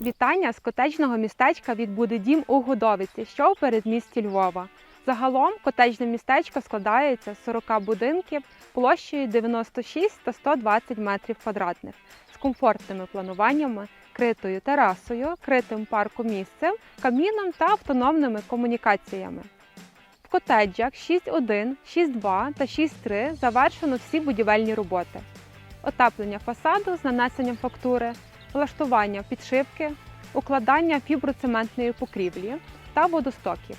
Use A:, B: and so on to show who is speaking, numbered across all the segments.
A: Вітання з котеджного містечка від Будедім у Годовиці, що у передмісті Львова. Загалом котеджне містечко складається з 40 будинків площею 96 та 120 метрів квадратних з комфортними плануваннями, критою терасою, критим паркомісцем, каміном та автономними комунікаціями. В котеджах 6.1, 6.2 та 6.3 завершено всі будівельні роботи. Отаплення фасаду з нанесенням фактури, влаштування підшивки, укладання фіброцементної покрівлі та водостоків.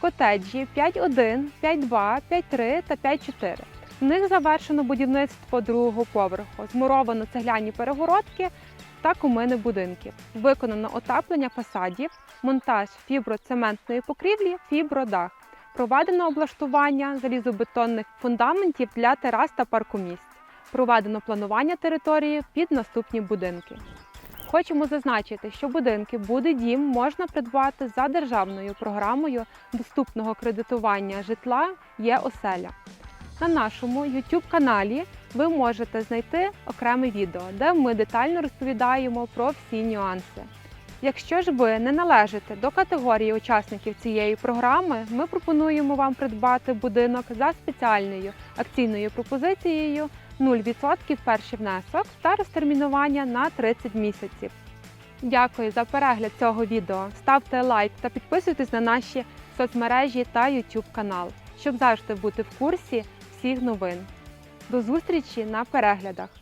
A: Котеджі 5.1, 5.2, 5.3 та 5.4. В них завершено будівництво другого поверху, змуровано цегляні перегородки та комини будинків. Виконано отаплення фасадів, монтаж фіброцементної покрівлі, фібродах. Проведено облаштування залізобетонних фундаментів для терас та паркомісць. Проведено планування території під наступні будинки. Хочемо зазначити, що будинки буде дім можна придбати за державною програмою доступного кредитування житла є оселя. На нашому YouTube каналі ви можете знайти окреме відео, де ми детально розповідаємо про всі нюанси. Якщо ж ви не належите до категорії учасників цієї програми, ми пропонуємо вам придбати будинок за спеціальною акційною пропозицією 0% перший внесок та розтермінування на 30 місяців. Дякую за перегляд цього відео. Ставте лайк та підписуйтесь на наші соцмережі та YouTube канал, щоб завжди бути в курсі всіх новин. До зустрічі на переглядах!